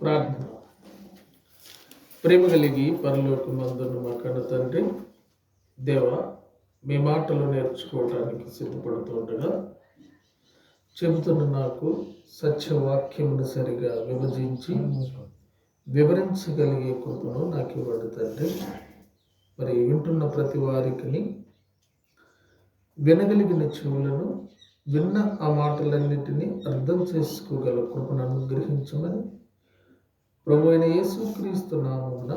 ప్రార్థన. ప్రేమ కలిగి పరలోకమందున్న మా కన్న తండ్రి. దేవ మీ మాటలు నేర్చుకోవడానికి సిద్ధపడుతుండగా చెబుతున్న నాకు సత్యవాక్యమును సరిగా విభజించి వివరించగలిగే కృపను నాకు ఇవ్వండి తండ్రి. మరి వింటున్న ప్రతి వారికి వినగలిగిన చెవులను విన్న ఆ మాటలన్నిటినీ అర్థం చేసుకోగల కృపను అనుగ్రహించమని ప్రభు అయిన యేసుక్రీస్తు నామమున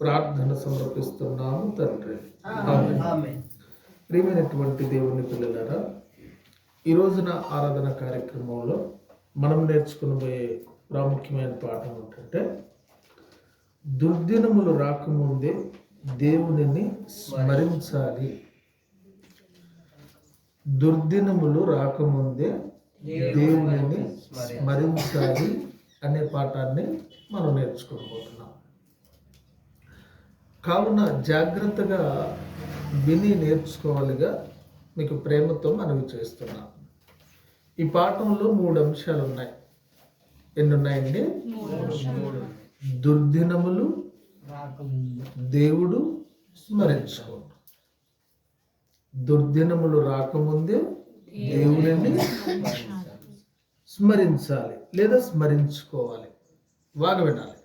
ప్రార్థన సమర్పిస్తున్నాము తండ్రి. ప్రియమైనటువంటి దేవుని పిల్లలారా ఈ రోజున ఆరాధన కార్యక్రమంలో మనం నేర్చుకునబోయే ప్రాముఖ్యమైన పాఠం ఏంటంటే దుర్దినములు రాకముందే దేవునిని స్మరించాలి. దుర్దినములు రాకముందే దేవునిని స్మరించాలి. అనే పాఠాన్ని మనం నేర్చుకోబోతున్నాం. కావున జాగ్రత్తగా విని నేర్చుకోవాలిగా మీకు ప్రేమతో మనవి చేస్తున్నాం. ఈ పాఠంలో మూడు అంశాలు ఉన్నాయి. ఎన్ని ఉన్నాయండి దుర్దినములు దేవుడు స్మరించుకోవడం దుర్దినములు రాకముందే దేవుడిని స్మరించాలి. లేదా స్మరించుకోవాలి. బాగా వినాలి.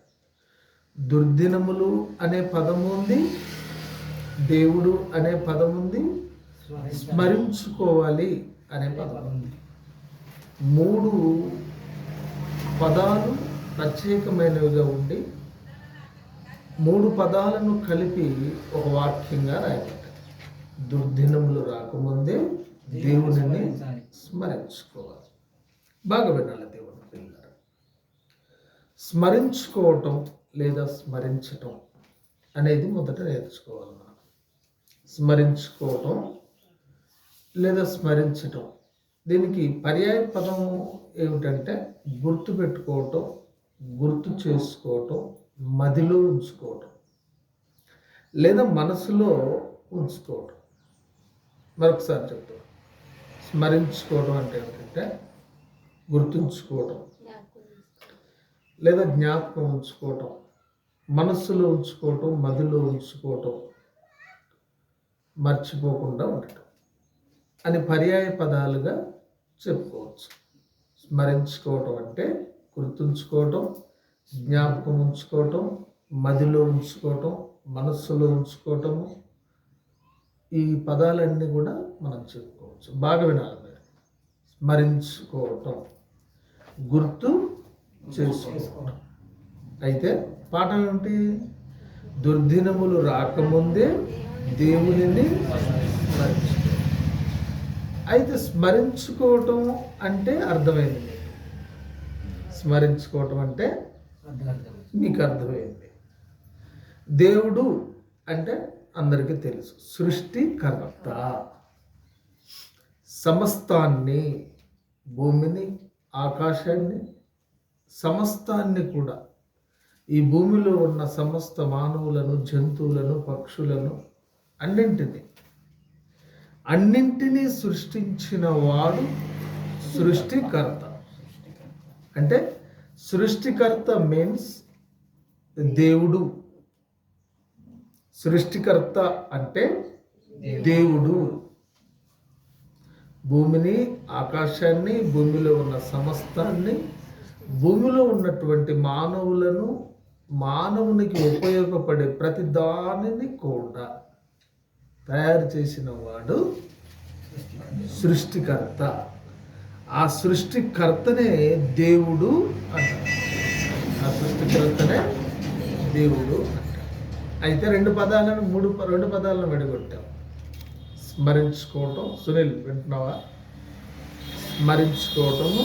దుర్దినములు అనే పదము ఉంది. దేవుడు అనే పదం ఉంది. స్మరించుకోవాలి అనే పదం ఉంది. మూడు పదాలు ప్రత్యేకమైనవిగా ఉండి మూడు పదాలను కలిపి ఒక వాక్యంగా రాయబడ్డాయి. దుర్దినములు రాకముందే దేవునిని స్మరించుకోవాలి. బాగా వినాలి. స్మరించుకోవటం లేదా స్మరించటం అనేది మొదట నేర్చుకోవాలి మనం. స్మరించుకోవటం లేదా స్మరించటం. దీనికి పర్యాయ పదం ఏమిటంటే గుర్తు పెట్టుకోవటం గుర్తు చేసుకోవటం మదిలో ఉంచుకోవటం లేదా మనసులో ఉంచుకోవటం. మరొకసారి చెప్తాను స్మరించుకోవడం అంటే ఏంటంటే గుర్తుంచుకోవటం. లేదా జ్ఞాపకం ఉంచుకోవటం మనస్సులో ఉంచుకోవటం మదిలో ఉంచుకోవటం మర్చిపోకుండా ఉండటం అని పర్యాయ పదాలుగా చెప్పుకోవచ్చు. స్మరించుకోవటం అంటే గుర్తుంచుకోవటం జ్ఞాపకం ఉంచుకోవటం మదిలో ఉంచుకోవటం మనస్సులో ఉంచుకోవటము ఈ పదాలన్నీ కూడా మనం చెప్పుకోవచ్చు. బాగా వినాలి మీరు. స్మరించుకోవటం. గుర్తు చేసుకోవటం అయితే పాఠం ఏమిటి? దుర్దినములు రాకముందే దేవునిని అయితే స్మరించుకోవటం అంటే అర్థమైంది. స్మరించుకోవటం అంటే మీకు అర్థమైంది. దేవుడు అంటే అందరికీ తెలుసు. సృష్టికర్త సమస్తాన్ని భూమిని ఆకాశాన్ని సమస్తాన్ని కూడా. ఈ భూమిలో ఉన్న సమస్త మానవులను జంతువులను పక్షులను అన్నింటినీ అన్నింటినీ సృష్టించిన వాడు సృష్టికర్త. అంటే సృష్టికర్త మీన్స్ దేవుడు. సృష్టికర్త అంటే దేవుడు. భూమిని ఆకాశాన్ని భూమిలో ఉన్న సమస్తాన్ని భూమిలో ఉన్నటువంటి మానవులను మానవునికి ఉపయోగపడే ప్రతి దానిని కూడా తయారు చేసిన వాడు సృష్టికర్త. ఆ సృష్టికర్తనే దేవుడు అంటారు ఆ సృష్టికర్తనే దేవుడు అంటారు అయితే రెండు పదాలను మూడు రెండు పదాలను విడగొట్టాం. స్మరించుకోవటం. సునీల్ వింటున్నావా? స్మరించుకోవటము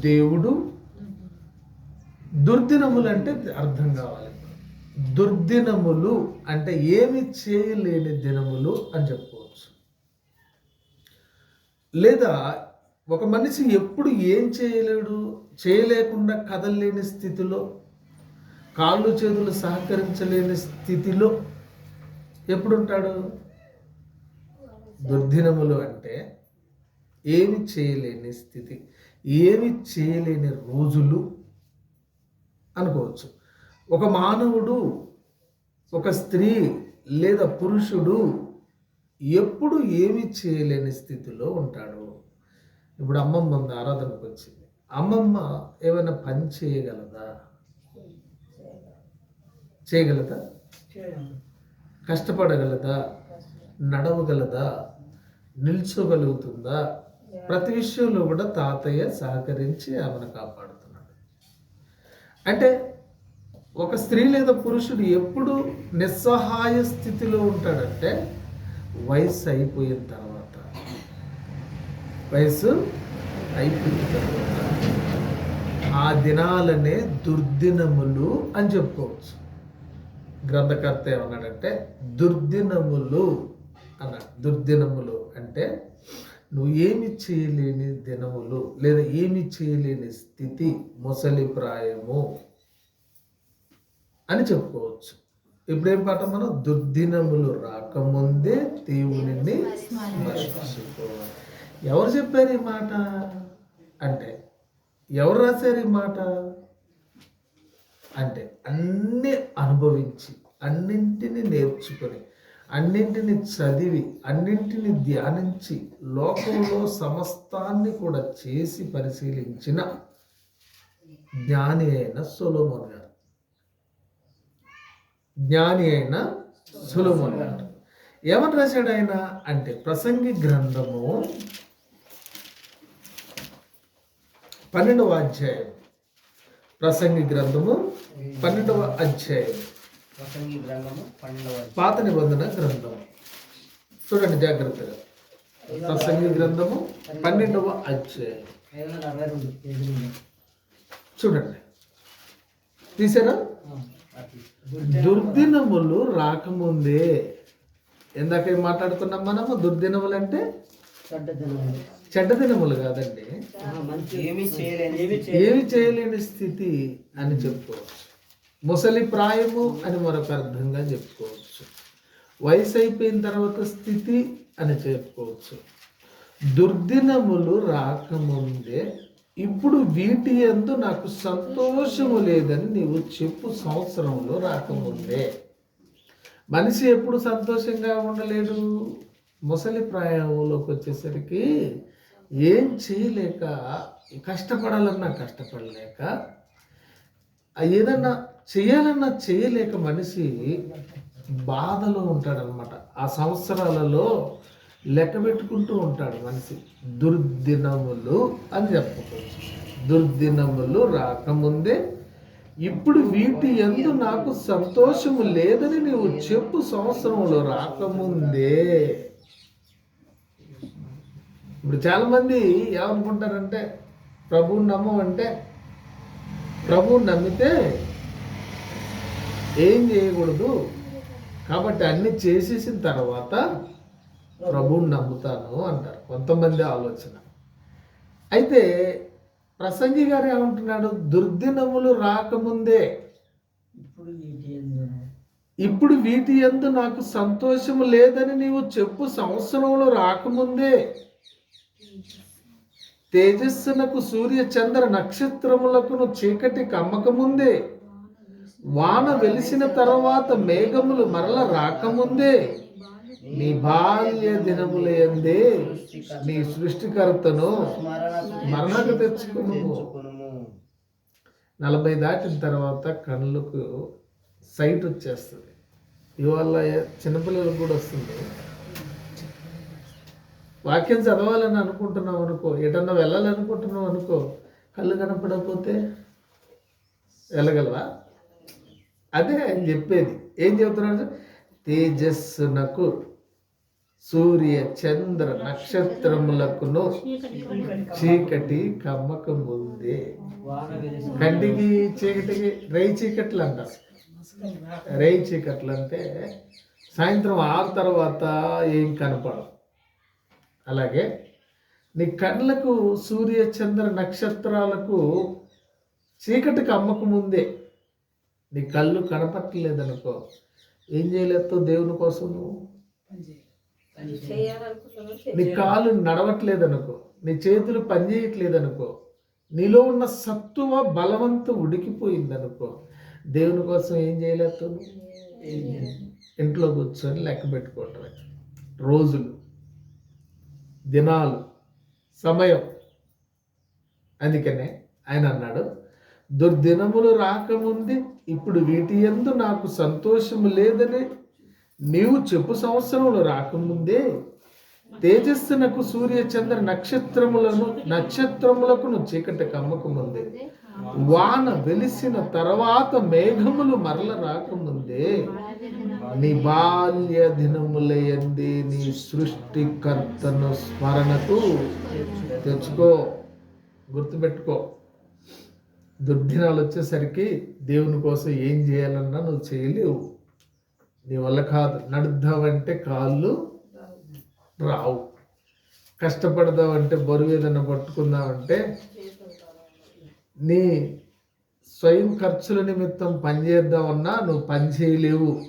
దేవుడు దుర్దినములు అంటే అర్థం కావాలి. దుర్దినములు అంటే ఏమి చేయలేని దినములు అని చెప్పుకోవచ్చు. లేదా ఒక మనిషి ఎప్పుడు ఏం చేయలేడు చేయలేకుండా కదలలేని స్థితిలో కాళ్ళు చేతులు సహకరించలేని స్థితిలో ఎప్పుడుంటాడు? దుర్దినములు అంటే ఏమి చేయలేని స్థితి. ఏమి చేయలేని రోజులు అనుకోవచ్చు. ఒక మానవుడు ఒక స్త్రీ లేదా పురుషుడు ఎప్పుడు ఏమి చేయలేని స్థితిలో ఉంటాడు. ఇప్పుడు అమ్మమ్మ ఉంది ఆరాధనకు వచ్చింది. అమ్మమ్మ ఏమైనా పని చేయగలదా? చేయగలదా? కష్టపడగలదా? నడవగలదా? నిల్చోగలుగుతుందా? ప్రతి విషయంలో కూడా తాతయ్య సహకరించి ఆమెను కాపాడుతున్నాడు. అంటే ఒక స్త్రీ లేదా పురుషుడు ఎప్పుడు నిస్సహాయ స్థితిలో ఉంటాడంటే వయసు అయిపోయిన తర్వాత. వయసు అయిపోయిన తర్వాత. ఆ దినాలనే దుర్దినములు అని చెప్పుకోవచ్చు. గ్రంథకర్త ఏమన్నాడంటే దుర్దినములు అన్నాడు. దుర్దినములు అంటే నువ్వు ఏమి చేయలేని దినములు లేదా ఏమి చేయలేని స్థితి ముసలి ప్రాయము అని చెప్పుకోవచ్చు. ఇప్పుడేం పాట మనం? దుర్దినములు రాకముందే స్మరించుకోవాలి. ఎవరు చెప్పారు ఈ మాట? అంటే ఎవరు రాశారు ఈ మాట? అంటే అన్నీ అనుభవించి అన్నింటిని నేర్చుకొని అన్నింటిని చదివి అన్నింటిని ధ్యానించి లోకంలో సమస్తాన్ని కూడా చేసి పరిశీలించిన జ్ఞాని అయిన సులోమన్ గారు. జ్ఞాని అయిన సొలోమోన్ గారు. ఏమని రాశాడు ఆయన? అంటే ప్రసంగి గ్రంథము పన్నెండవ అధ్యాయం. ప్రసంగి గ్రంథము పన్నెండవ అధ్యాయం. పాత నిబంధన గ్రంథం చూడండి జాగ్రత్తగా. ప్రసంగి గ్రంథము పన్నెండవ అధ్యాయం. చూడండి. తీసారా. దుర్దినములు రాకముందే. ఇందాక ఏం మాట్లాడుకున్నాం మనము? దుర్దినములు అంటే? చెడ్డ దినములు. కాదండి. ఏమి చేయలేని స్థితి అని చెప్పుకోవచ్చు. ముసలి ప్రాయము అని మరొక అర్థంగా చెప్పుకోవచ్చు. వయసు అయిపోయిన తర్వాత స్థితి అని చెప్పుకోవచ్చు. దుర్దినములు రాకముందే ఇప్పుడు వీటి ఎందు నాకు సంతోషము లేదని నీవు చెప్పు సంవత్సరంలో రాకముందే. మనిషి ఎప్పుడు సంతోషంగా ఉండలేడు? ముసలి ప్రాయంలోకి వచ్చేసరికి ఏం చేయలేక కష్టపడాలన్నా కష్టపడలేక ఏదన్నా చేయాలన్నా చేయలేక మనిషి బాధలో ఉంటాడనమాట ఆ సంవత్సరాలలో లెక్క పెట్టుకుంటూ ఉంటాడు మనిషి. దుర్దినములు అని చెప్పుకోవచ్చు దుర్దినములు రాకముందే ఇప్పుడు వీటి ఎందు నాకు సంతోషము లేదని నీవు చెప్పు సంవత్సరంలో రాకముందే. ఇప్పుడు చాలామంది ఏమనుకుంటారంటే ప్రభువు నమ్మమంటే ప్రభువు నమ్మితే ఏం చేయకూడదు. కాబట్టి అన్ని చేసేసిన తర్వాత ప్రభువుని నమ్ముతాను అంటారు. కొంతమంది ఆలోచన. అయితే ప్రసంగి గారు ఏమంటున్నాడు? దుర్దినములు రాకముందే. ఇప్పుడు వీటి యందు నాకు సంతోషము లేదని నీవు చెప్పు. సంవత్సరంలో రాకముందే. తేజస్సునకు సూర్య చంద్ర నక్షత్రములకును చీకటి కమ్మకముందే. వాన వెలిసిన తర్వాత మేఘములు మరల రాకముందే నీ బాల్య దినములందే నీ సృష్టికర్తను మరణకు తెచ్చుకును నలభై దాటిన తర్వాత కళ్ళకు సైట్ వచ్చేస్తుంది. ఇవాళ చిన్నపిల్లలకు కూడా వస్తుంది. వాక్యం చదవాలని అనుకుంటున్నాం అనుకో ఎటన్నా వెళ్ళాలనుకుంటున్నాం అనుకో కళ్ళు కనపడకపోతే వెళ్ళగలవా? అదే ఆయన చెప్పేది. ఏం చెబుతున్నాడు తేజస్సునకు సూర్య చంద్ర నక్షత్రములకును చీకటి కమ్మక ముందే కంటికి చీకటికి రై చీకట్లు అంటారు రై చీకట్లు అంటే సాయంత్రం ఆరు తర్వాత ఏం కనపడవు. అలాగే నీ కళ్ళకు సూర్య చంద్ర నక్షత్రాలకు చీకటికి అమ్మకముందే నీ కళ్ళు కనపట్టలేదనుకో ఏం చేయలేదో దేవుని కోసం నువ్వు? పని చేయాలి. నీ కాలు నడవట్లేదనుకో నీ చేతులు పనిచేయట్లేదనుకో నీలో ఉన్న సత్తువ బలవంత ఉడికిపోయింది అనుకో దేవుని కోసం ఏం చేయలేదు ఇంట్లో కూర్చొని లెక్క పెట్టుకోవటమే. రోజులు దినాలు సమయం. అందుకనే ఆయన అన్నాడు దుర్దినములు రాకముందే ఇప్పుడు వీటి ఎందు నాకు సంతోషము లేదని నీవు చెప్పు సంవత్సరములు రాకముందే తేజస్సునకు సూర్య చంద్ర నక్షత్రములను నక్షత్రములకు చీకటి కమ్మకముందే. వాన వెలిసిన తర్వాత మేఘములు మరల రాకముందే. నీ బాల్య దినములయంది నీ సృష్టికర్తను స్మరణకు తెచ్చుకో గుర్తుపెట్టుకో. దుర్దినాలు వచ్చేసరికి దేవుని కోసం ఏం చేయాలన్నా నువ్వు చేయలేవు. నీ వల్ల కాదు. నడుద్దామంటే కాళ్ళు రావు. కష్టపడదామంటే బరువు ఏదైనా పట్టుకుందామంటే నీ స్వయం ఖర్చుల నిమిత్తం పని చేద్దామన్నా నువ్వు పని చేయలేవు.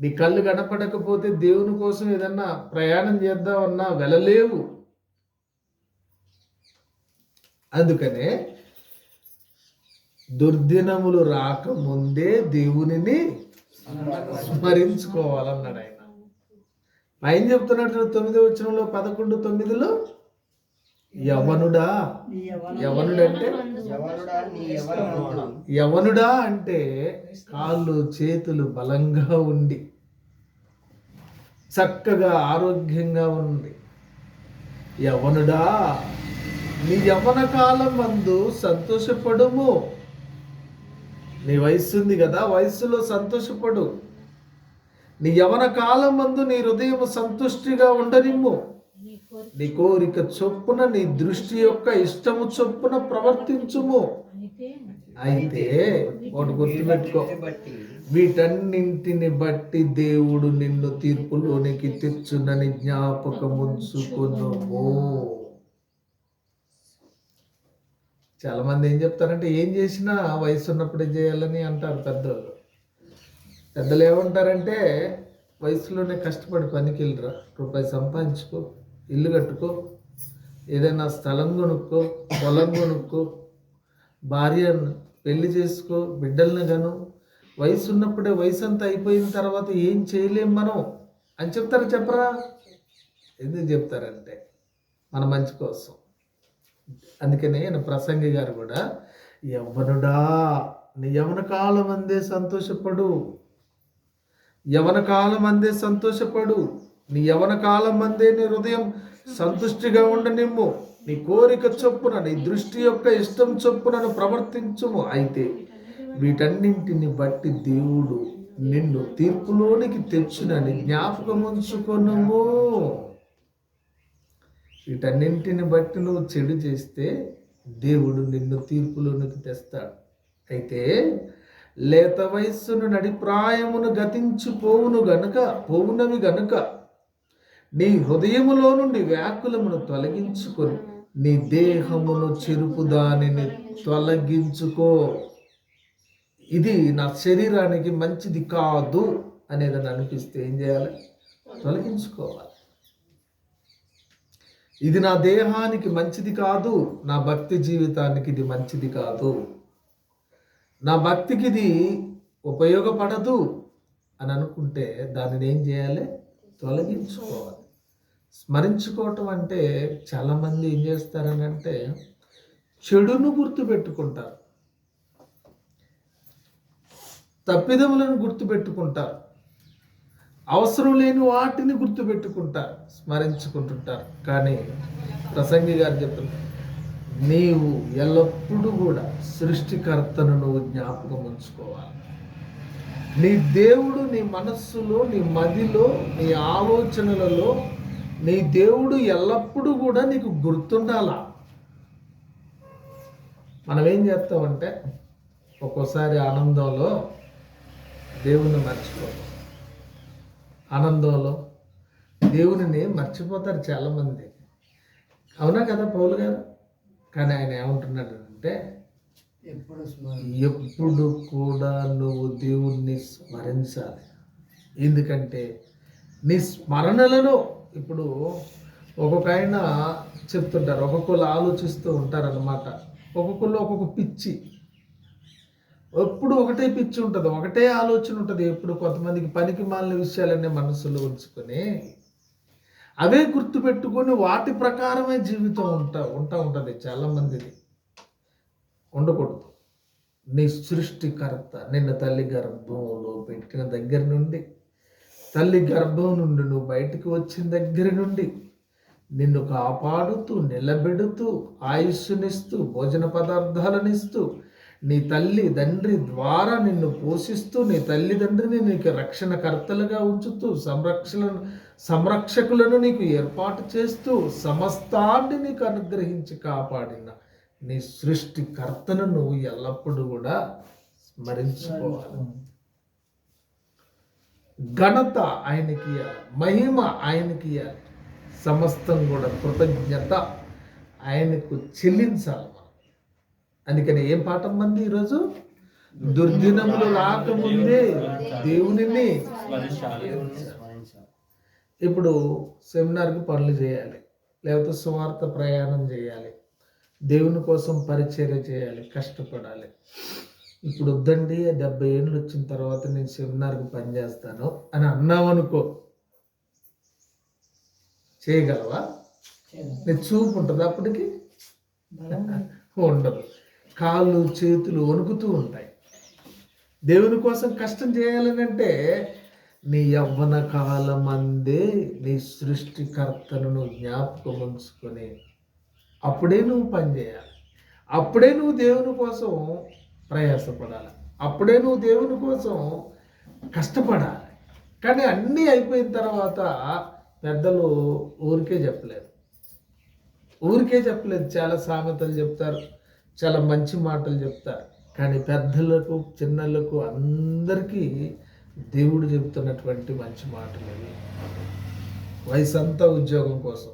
నీ కళ్ళు కనపడకపోతే దేవుని కోసం ఏదన్నా ప్రయాణం చేద్దామన్నా వెళ్ళలేవు. అందుకనే దుర్దినములు రాకముందే దేవునిని స్మరించుకోవాలన్నాడు ఆయన. పైన చెప్తున్నట్టు తొమ్మిది వచ్చినంలో పదకొండు తొమ్మిదిలో? యవనుడా? యవనుడంటే? యవనుడా అంటే కాళ్ళు చేతులు బలంగా ఉండి చక్కగా ఆరోగ్యంగా ఉంది యవనుడా నీ యవన కాలం మందు సంతోషపడము. నీ వయస్సు ఉంది కదా వయస్సులో సంతోషపడు. నీ యవన కాలం మందు నీ హృదయం సంతుష్టిగా ఉండనిమ్ము. నీ కోరిక చొప్పున నీ దృష్టి యొక్క ఇష్టము చొప్పున ప్రవర్తించుము. అయితే ఒకటి గుర్తుపెట్టుకో. వీటన్నింటిని బట్టి దేవుడు నిన్ను తీర్పులోనికి తెచ్చునని జ్ఞాపకముంచుకున్నాము చాలా మంది ఏం చెప్తారంటే ఏం చేసినా వయసు ఉన్నప్పుడే చేయాలని అంటారు పెద్దోళ్ళు. పెద్దలు ఏమంటారంటే వయసులోనే కష్టపడి పనికి వెళ్ళరా రూపాయి సంపాదించుకో ఇల్లు కట్టుకో ఏదైనా స్థలం కొనుక్కో పొలం కొనుక్కో భార్యను పెళ్ళి చేసుకో బిడ్డలను గను వయసు ఉన్నప్పుడే వయసు అంతా అయిపోయిన తర్వాత ఏం చేయలేం మనం అని చెప్తారు చెప్పరా? ఎందుకు చెప్తారంటే మన మంచి కోసం. అందుకనే ఆయన ప్రసంగి గారు కూడా యవ్వనుడా నీ యవన కాలం అందే సంతోషపడు. యవన కాలం అందే సంతోషపడు. నీ యవన కాలం అందే నీ హృదయం సంతుష్టిగా ఉండనిమ్ము. నీ కోరిక చొప్పున నీ దృష్టి యొక్క ఇష్టం చొప్పునను ప్రవర్తించుము. అయితే వీటన్నింటిని బట్టి దేవుడు నిన్ను తీర్పులోనికి తెచ్చునని జ్ఞాపకం ఉంచుకొనుము. వీటన్నింటిని బట్టి నువ్వు చెడు చేస్తే దేవుడు నిన్ను తీర్పులోనికి తెస్తాడు. అయితే లేత వయస్సును నడిప్రాయమును గతించిపోవును గనుక పోవునవి గనుక నీ హృదయములో నుండి వ్యాకులమును తొలగించుకొని నీ దేహమును చెరుపు దానిని తొలగించుకో. ఇది నా శరీరానికి మంచిది కాదు అనేది అనిపిస్తే ఏం చేయాలి? తొలగించుకోవాలి. ఇది నా దేహానికి మంచిది కాదు నా భక్తి జీవితానికి ఇది మంచిది కాదు. నా భక్తికి ఇది ఉపయోగపడదు అని అనుకుంటే దానిని ఏం చేయాలి? తొలగించుకోవాలి. స్మరించుకోవటం అంటే చాలామంది ఏం చేస్తారని అంటే చెడును గుర్తుపెట్టుకుంటారు. తప్పిదములను గుర్తుపెట్టుకుంటారు. అవసరం లేని వాటిని గుర్తుపెట్టుకుంటారు స్మరించుకుంటుంటారు. కానీ ప్రసంగి గారు చెప్తున్నారు నీవు ఎల్లప్పుడూ కూడా సృష్టికర్తను నువ్వు జ్ఞాపకం ఉంచుకోవాలి. నీ దేవుడు నీ మనస్సులో నీ మదిలో నీ ఆలోచనలలో నీ దేవుడు ఎల్లప్పుడూ కూడా నీకు గుర్తుండాలా? మనం ఏం చేస్తామంటే ఒక్కోసారి ఆనందంలో దేవుణ్ణి మర్చిపోతాం. ఆనందంలో. దేవునిని మర్చిపోతారు చాలామంది. అవునా కదా పౌలు గారు? కానీ ఆయన ఎప్పుడు స్మరణ ఎప్పుడు కూడా నువ్వు దేవుణ్ణి స్మరించాలి. ఎందుకంటే నీ స్మరణలలో ఇప్పుడు ఒక్కొక్క ఆయన చెప్తుంటారు ఒక్కొక్కరు ఆలోచిస్తూ ఉంటారనమాట ఒక్కొక్కళ్ళు ఒక్కొక్క పిచ్చి. ఎప్పుడు ఒకటే పిచ్చి ఉంటుంది ఒకటే ఆలోచన ఉంటుంది. ఎప్పుడు కొంతమందికి పనికి మాలిన విషయాలన్నీ మనసులో ఉంచుకొని అవే గుర్తుపెట్టుకొని వాటి ప్రకారమే జీవితం ఉంటా ఉంటా ఉంటుంది చాలామందిది. ఉండకూడదు. నీ సృష్టికర్త నిన్న తల్లి గర్భంలో పెట్టిన దగ్గర నుండి తల్లి గర్భం నుండి నువ్వు బయటికి వచ్చిన దగ్గర నుండి నిన్ను కాపాడుతూ నిలబెడుతూ ఆయుస్సునిస్తూ భోజన పదార్థాలను ఇస్తూ నీ తల్లి తండ్రి ద్వారా నిన్ను పోషిస్తూ నీ తల్లిదండ్రిని నీకు రక్షణకర్తలుగా ఉంచుతూ సంరక్షణ సంరక్షకులను నీకు ఏర్పాటు చేస్తూ సమస్తాన్ని నీకు అనుగ్రహించి కాపాడిన నీ సృష్టికర్తను నువ్వు ఎల్లప్పుడూ కూడా స్మరించుకోవాలి. ఘనత ఆయనకి మహిమ ఆయనకి సమస్తం కూడా కృతజ్ఞత ఆయనకు చెల్లించాలి. అందుకని ఏం పాఠం మంది ఈరోజు? దుర్దినములు రాకముందే దేవునిని ఇప్పుడు సెమినార్కి పనులు చేయాలి లేకపోతే సువార్త ప్రయాణం చేయాలి దేవుని కోసం పరిచర్య చేయాలి కష్టపడాలి. ఇప్పుడు వద్దండి డెబ్బై ఏళ్ళు వచ్చిన తర్వాత నేను సెమినార్కి పనిచేస్తాను అని అన్నావు అనుకో. చేయగలవా? నీ చూపు ఉంటుంది అప్పటికి? ఉండదు. కాళ్ళు చేతులు వణుకుతూ ఉంటాయి. దేవుని కోసం కష్టం చేయాలని అంటే నీ యవ్వన కాలం నీ సృష్టికర్తను నువ్వు జ్ఞాపకం ఉంచుకొని అప్పుడే నువ్వు పని చేయాలి. అప్పుడే నువ్వు దేవుని కోసం ప్రయాసపడాలి. అప్పుడే నువ్వు దేవుని కోసం కష్టపడాలి. కానీ అన్నీ అయిపోయిన తర్వాత పెద్దలు ఊరికే చెప్పలేదు. ఊరికే చెప్పలేదు. చాలా సామెతలు చెప్తారు. చాలా మంచి మాటలు చెప్తారు కానీ పెద్దలకు చిన్నలకు అందరికీ దేవుడు చెబుతున్నటువంటి మంచి మాటలు అవి. వయసు అంతా ఉద్యోగం కోసం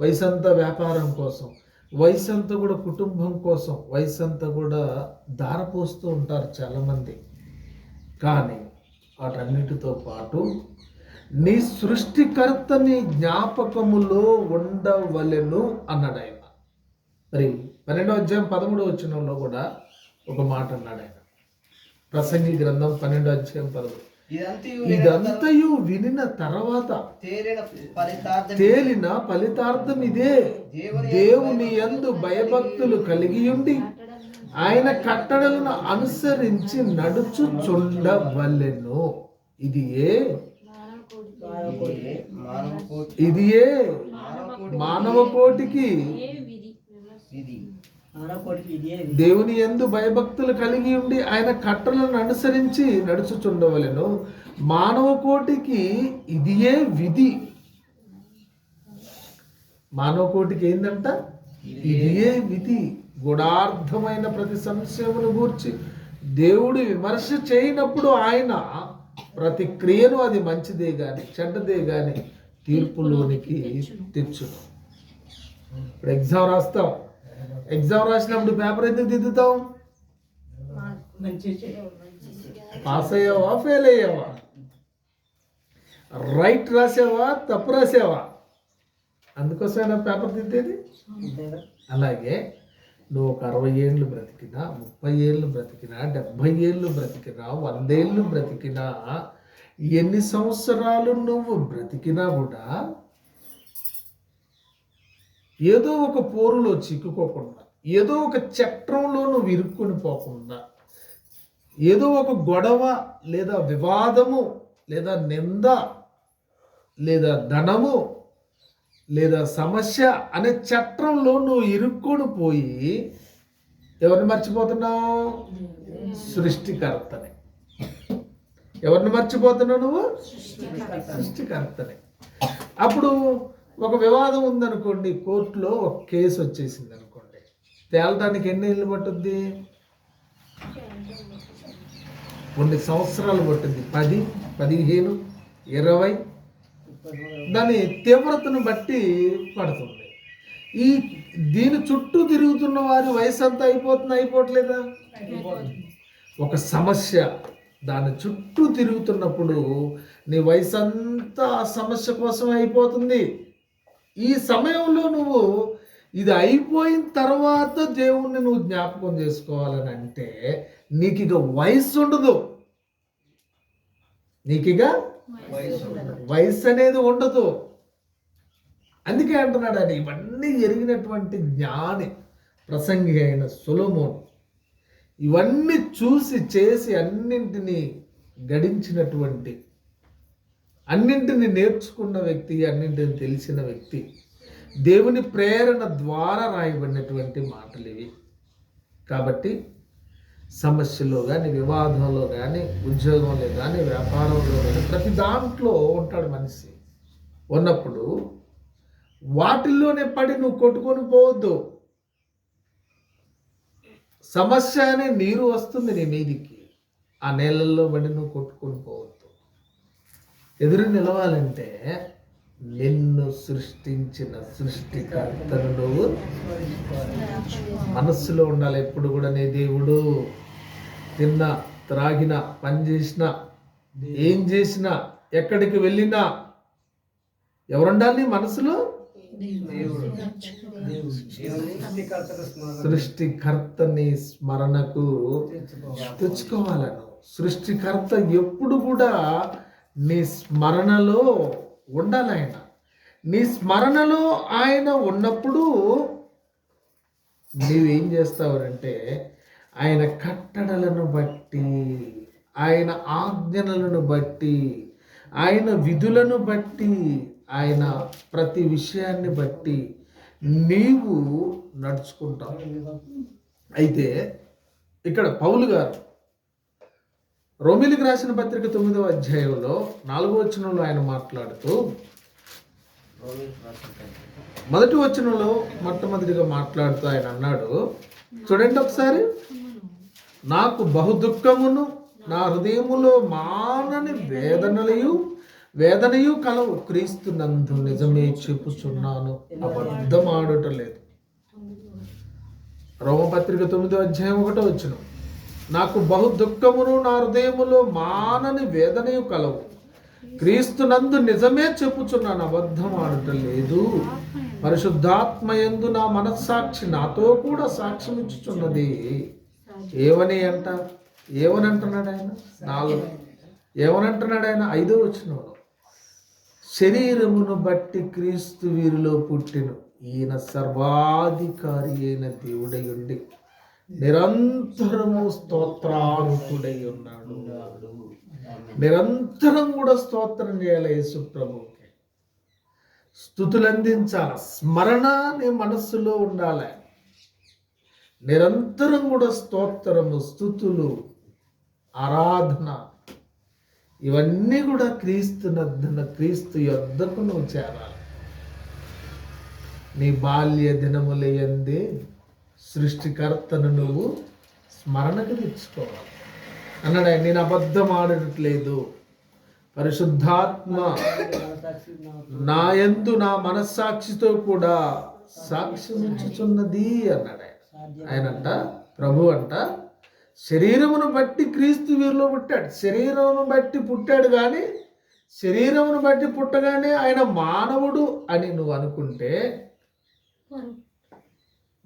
వయసు అంతా వ్యాపారం కోసం వయసు అంతా కూడా కుటుంబం కోసం వయసు అంతా కూడా దారపోస్తూ ఉంటారు చాలామంది. కానీ వాటన్నిటితో పాటు నీ సృష్టికర్తని జ్ఞాపకములో ఉండవలెను అన్నాడు ఆయన మరి పన్నెండో అధ్యాయం పదమూడో వచ్చినంలో కూడా ఒక మాట అన్నాడు ఆయన. ప్రసంగి గ్రంథం పన్నెండో అధ్యాయం పదమూడు. ఇదంతయు ఇదంతయు వినిన తర్వాత తేలిన ఫలితార్థం ఇదే. దేవుని యందు భయభక్తులు కలిగి ఉండి ఆయన కట్టడలను అనుసరించి నడుచుచుండవలెను. ఇది ఏ? ఇదే ఏ? మానవ కోటికి దేవుని యందు భయభక్తులు కలిగి ఉండి ఆయన కట్టలను అనుసరించి నడుచుచుండవలెను. మానవ కోటికి ఇదియే విధి. మానవ కోటికి ఏందంట? ఇదియే విధి. గుడార్థమైన ప్రతి సంశయమును గూర్చి దేవుడు విమర్శ చేయనప్పుడు ఆయన ప్రతి క్రియను అది మంచిదే గాని చెడ్డదే గాని తీర్పులోనికి తెచ్చును. ఇప్పుడు ఎగ్జామ్ రాస్తాం. ఎగ్జామ్ రాసినప్పుడు పేపర్ ఎందుకు దిద్దుతాం పాస్ అయ్యావా ఫెయిల్ అయ్యావా? రైట్ రాసావా తప్పు రాసావా? అందుకోసమైనా పేపర్ దిద్దేది? అలాగే నువ్వు ఒక అరవై ఏళ్ళు బ్రతికినా ముప్పై ఏళ్ళు బ్రతికినా డెబ్భై ఏళ్ళు బ్రతికినా వందేళ్ళు బ్రతికినా ఎన్ని సంవత్సరాలు నువ్వు బ్రతికినా కూడా ఏదో ఒక పోరులో చిక్కుకోకుండా ఏదో ఒక చక్రంలో నువ్వు ఇరుక్కుని పోకుండా ఏదో ఒక గొడవ లేదా వివాదము లేదా నింద లేదా ధనము లేదా సమస్య అనే చట్రంలో నువ్వు ఇరుక్కొని పోయి ఎవరిని మర్చిపోతున్నావు? సృష్టికర్తని. ఎవరిని మర్చిపోతున్నావు నువ్వు? సృష్టికర్తని. అప్పుడు ఒక వివాదం ఉందనుకోండి కోర్టులో ఒక కేసు వచ్చేసింది అనుకోండి తేలటానికి ఎన్ని ఏళ్ళు పట్టుద్ది? కొన్ని సంవత్సరాలు పట్టుద్ది. పది పదిహేను ఇరవై. దాని తీవ్రతను బట్టి పడుతుంది. ఈ దీని చుట్టూ తిరుగుతున్న వారి వయసు అంతా అయిపోతుంది అయిపోవట్లేదా? ఒక సమస్య. దాని చుట్టూ తిరుగుతున్నప్పుడు నీ వయసు అంతా ఆ సమస్య కోసం అయిపోతుంది. ఈ సమయంలో నువ్వు ఇది అయిపోయిన తర్వాత దేవుణ్ణి నువ్వు జ్ఞాపకం చేసుకోవాలని అంటే నీకు ఇక వయసు ఉండదు నీకు ఇక వయసు అనేది ఉండదు. అందుకే అంటున్నాడు ఆయన ఇవన్నీ ఎరిగినటువంటి జ్ఞాని ప్రసంగి అయిన సులమోన్ ఇవన్నీ చూసి చేసి అన్నింటినీ గడించినటువంటి అన్నింటిని నేర్చుకున్న వ్యక్తి అన్నింటిని తెలిసిన వ్యక్తి దేవుని ప్రేరణ ద్వారా రాయబడినటువంటి మాటలు ఇవి. కాబట్టి సమస్యలో కానీ వివాదంలో కానీ ఉద్యోగంలో కానీ వ్యాపారంలో కానీ ప్రతి దాంట్లో ఉంటాడు మనిషి. ఉన్నప్పుడు వాటిల్లోనే పడి నువ్వు కొట్టుకొని పోవద్దు. సమస్య అనే నీరు వస్తుంది నీ మీదికి. ఆ నేలల్లో పడి నువ్వు కొట్టుకొని పోవద్దు. ఎదురు నిలవాలంటే నిన్ను సృష్టించిన సృష్టికర్తను నువ్వు మనస్సులో ఉండాలి. ఎప్పుడు కూడా నీ దేవుడు తిన్న త్రాగిన పని చేసినా ఏం చేసినా ఎక్కడికి వెళ్ళినా ఎవరుండాలి మనసులో? సృష్టికర్తని స్మరణకు తెచ్చుకోవాలను. సృష్టికర్త ఎప్పుడు కూడా నీ స్మరణలో ఉండాలి ఆయన. నీ స్మరణలో ఆయన ఉన్నప్పుడు నీవేం చేస్తావంటే ఆయన కట్టడలను బట్టి ఆయన ఆజ్ఞలను బట్టి ఆయన విధులను బట్టి ఆయన ప్రతి విషయాన్ని బట్టి నీవు నడుచుకుంటావు. అయితే ఇక్కడ పౌలు గారు రోమిలికి రాసిన పత్రిక తొమ్మిదవ అధ్యాయంలో నాలుగో వచనంలో ఆయన మాట్లాడుతూ మొదటి వచనంలో మొట్టమొదటిగా మాట్లాడుతూ ఆయన అన్నాడు చూడండి ఒకసారి. నాకు బహు దుఃఖమును నా హృదయములో మానని వేదనలయు వేదనయు కలవు. క్రీస్తు నందు నిజమే చెప్పుచున్నాను. అబద్ధం ఆడటం లేదు. రోమపత్రిక తొమ్మిదో అధ్యాయం ఒకటో వచ్చినాం నాకు బహు దుఃఖమును నా హృదయములో మానని వేదనయు కలవు. క్రీస్తునందు నిజమే చెప్పుచున్నాను అబద్ధం ఆడుట లేదు. పరిశుద్ధాత్మయందు నా మనస్సాక్షి నాతో కూడా సాక్ష్యం ఇచ్చుచున్నది ఏమని అంట? ఏమని అంటున్నాడు ఆయన? నాలుగు. ఏమని అంటున్నాడు ఆయన? ఐదో వచ్చిన శరీరమును బట్టి క్రీస్తు వీరిలో పుట్టిను. ఈయన సర్వాధికారి అయిన దేవుడై ఉండి. నిరంతరము స్తోత్రానుకుడై ఉన్నాడు. నిరంతరం కూడా స్తోత్రం చేయాలి యేసు ప్రభువుకి స్థుతులు అందించాలి స్మరణ నీ మనస్సులో ఉండాలి. నిరంతరం కూడా స్తోత్రము స్థుతులు ఆరాధన ఇవన్నీ కూడా క్రీస్తు నద్దన క్రీస్తు యొద్దకు నువ్వు చేరాలి. నీ బాల్య దినముల యందే సృష్టికర్తను నువ్వు స్మరణకు తెచ్చుకోవాలి. అన్నాడు ఆయన, నేను అబద్ధం ఆడట్లేదు పరిశుద్ధాత్మ నా ఎందు నా మనస్సాక్షితో కూడా సాక్ష్యం ఇచ్చుచున్నది అన్నాడు ఆయన. ఆయనంట ప్రభు అంట శరీరమును బట్టి క్రీస్తు వీరిలో పుట్టాడు. శరీరమును బట్టి పుట్టాడు కానీ శరీరమును బట్టి పుట్టగానే ఆయన మానవుడు అని నువ్వు అనుకుంటే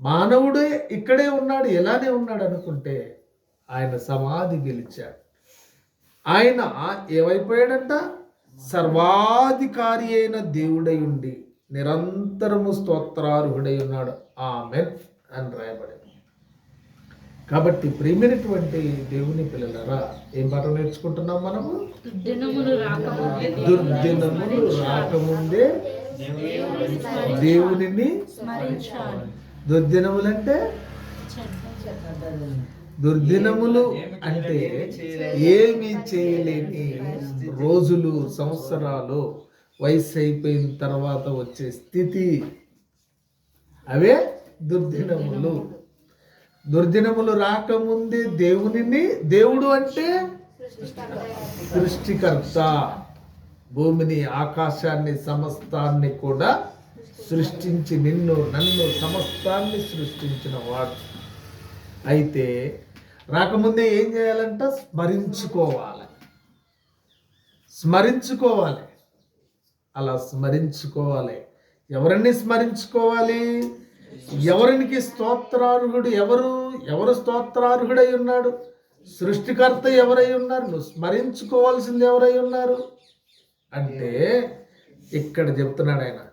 మానవుడే ఇక్కడే ఉన్నాడు ఎలానే ఉన్నాడు అనుకుంటే ఆయన సమాధి గెలిచాడు. ఆయన ఏమైపోయాడంట? సర్వాధికారి అయిన దేవుడై ఉండి నిరంతరము స్తోత్రార్హుడై ఉన్నాడు. ఆమెన్ అని రాయబడింది. కాబట్టి ప్రియమైనటువంటి దేవుని పిల్లలరా ఏం పాట నేర్చుకుంటున్నాం మనము? దుర్దినములు రాకముందే దేవునిని స్మరించాలి. దుర్దినములంటే దుర్దినములు అంటే ఏమీ చేయలేని రోజులు సంవత్సరాలు వయసు అయిపోయిన తర్వాత వచ్చే స్థితి. అవే దుర్దినములు. దుర్దినములు రాకముందే దేవునిని దేవుడు అంటే సృష్టికర్త. భూమిని ఆకాశాన్ని సమస్తాన్ని కూడా సృష్టించి నిన్ను నన్ను సమస్తాన్ని సృష్టించిన వాడు. అయితే రాకముందే ఏం చేయాలంట? స్మరించుకోవాలి. స్మరించుకోవాలి. అలా స్మరించుకోవాలి. ఎవరిని స్మరించుకోవాలి? ఎవరికి స్తోత్రార్హుడు ఎవరు? ఎవరు స్తోత్రార్హుడై ఉన్నాడు? సృష్టికర్త ఎవరై ఉన్నారు? నువ్వు స్మరించుకోవాల్సింది ఎవరై ఉన్నారు? అంటే ఇక్కడ చెప్తున్నాడు ఆయన.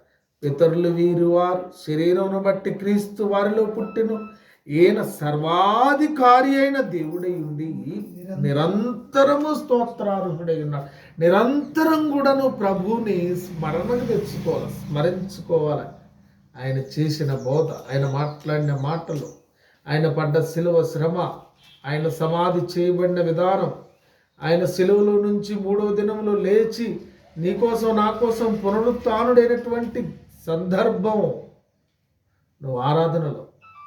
పితరులు వీరు వారు శరీరమును బట్టి క్రీస్తు వారిలో పుట్టిను. ఈయన సర్వాధికారి అయిన దేవుడై ఉండి నిరంతరము స్తోత్రార్హుడై ఉన్నాడు నిరంతరం కూడాను ప్రభువుని స్మరణకు తెచ్చుకోవాలి స్మరించుకోవాలి. ఆయన చేసిన బోధ ఆయన మాట్లాడిన మాటలు ఆయన పడ్డ శిలువ శ్రమ ఆయన సమాధి చేయబడిన విధానం ఆయన శిలువలో నుంచి మూడవ దినంలో లేచి నీకోసం నా కోసం పునరుత్డైనటువంటి సందర్భం. నువ్వు ఆరాధనలో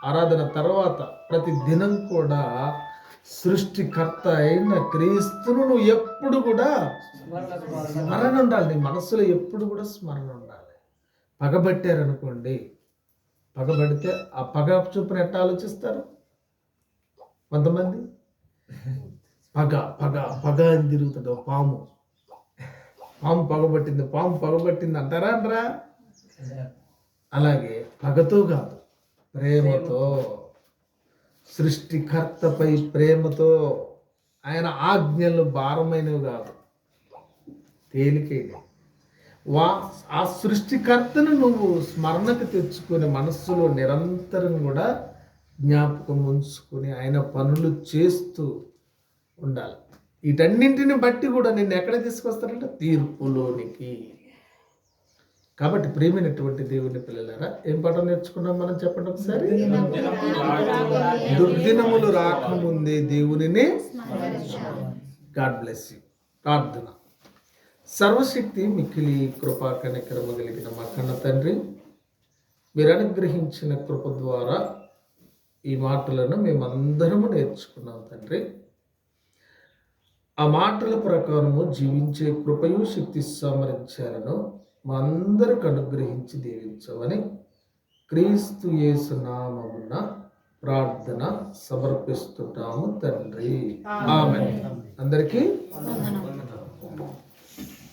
ఆరాధన తర్వాత ప్రతి దినం కూడా సృష్టికర్త అయిన క్రీస్తును నువ్వు ఎప్పుడు కూడా స్మరణ ఉండాలి. నీ మనసులో ఎప్పుడు కూడా స్మరణ ఉండాలి. పగబట్టారనుకోండి పగబడితే ఆ పగ చూపుని ఎట్లా ఆలోచిస్తారు? కొంతమంది పగ పగ పగ అని తిరుగుతుంది పాము. పాము పగబట్టింది పాము పగబట్టింది అంటారా అంటారా? అలాగే పగతో కాదు. ప్రేమతో సృష్టికర్తపై ప్రేమతో ఆయన ఆజ్ఞలు భారమైనవి కాదు. తేలికైనవి. వా ఆ సృష్టికర్తను నువ్వు స్మరణకు తెచ్చుకుని మనస్సులో నిరంతరం కూడా జ్ఞాపకం ఉంచుకుని ఆయన పనులు చేస్తూ ఉండాలి. వీటన్నింటిని బట్టి కూడా నిన్ను ఎక్కడ తీసుకొస్తారంటే తీర్పులోనికి. కాబట్టి ప్రేమైనటువంటి దేవుని పిల్లలారా ఏం పాఠం నేర్చుకున్నాం మనం చెప్పండి ఒకసారి? దుర్దినములు రాకముందే దేవునిని గాడ్ బ్లెస్ యూ ప్రార్థన. సర్వశక్తి మిక్కిలి కృపా కనికరమ కలిగిన మా కన్న తండ్రి మీరు అనుగ్రహించిన కృప ద్వారా ఈ మాటలను మేమందరము నేర్చుకున్నాం తండ్రి. ఆ మాటల ప్రకారము జీవించే కృపయు శక్తి సామర్థ్యాలను మా అందరికి అనుగ్రహించి దీవించమని క్రీస్తు యేసు నామమున ప్రార్థన సమర్పిస్తుంటాము తండ్రి. ఆమె అందరికీ